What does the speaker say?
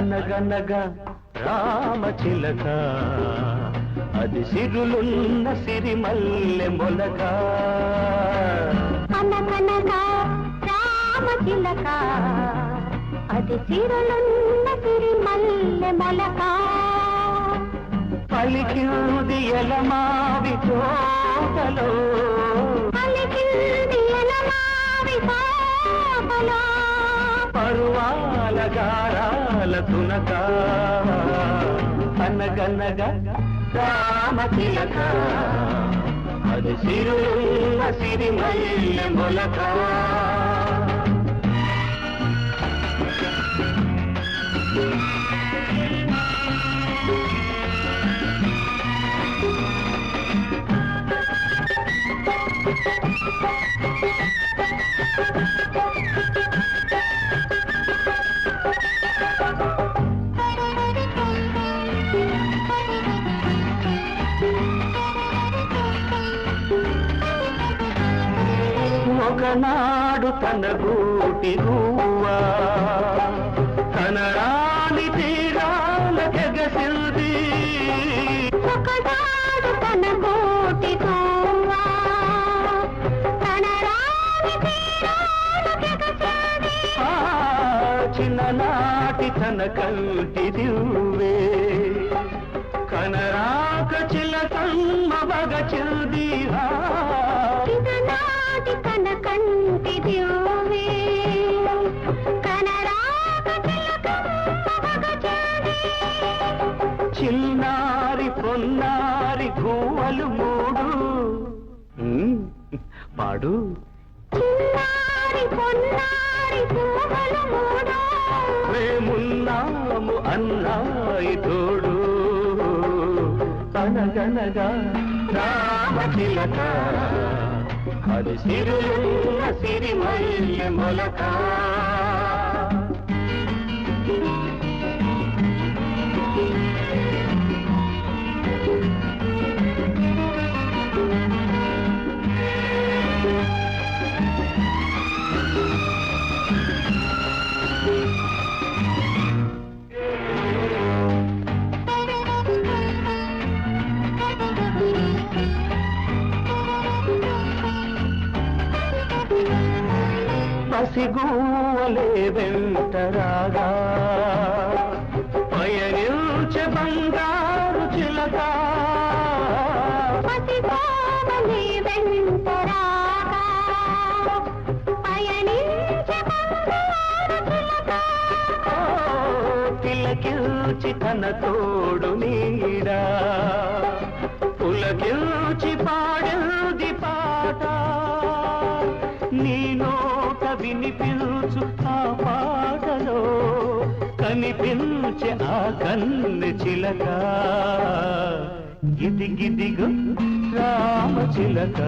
అనగనగా రామచిలక అది సిరులున్న సిరిమల్లె మొలక. అనగనగా రామచిలక అది సిరులున్న సిరి మల్లె మొలక. పలికింది ఎలమావి తోటలో. పలికింది ఎలమావి పాపలో పరువాల గారాల తునక అనగనగ రామచిలక అది సిరులున్న సిరిమల్లె మొలక Thank you. ఒకనాడు తన గూటి గువ్వా తన రాణి తీరాల జగసింది ఒకనాడు తన రాణి తీరాలు ఆ చిన్ననాటి తన కంటి దివ్వే. కనరాక చిలకమ్మ బగ చెల్దీరా. గువ్వలు మూడు. ఉమ్, పాడు. మేమున్నాము అన్నాయి తోడు. అనగనగా రామచిలక అది సిరులున్న సిరిమల్లె మొలక. పసిగూవలే వెంటరాగా పయనించే బంగారు చిలక. పసిపావని వెంటరాగా పయనించే బంగారు చిలక. ఓ, తిలకించి తన తోడు నీడా? పులకించి పాడింది వినిపించు ఆ పాటలో కనిపించే ఆ కన్ను చిలక. గిది గిదిగు రామ చిలక.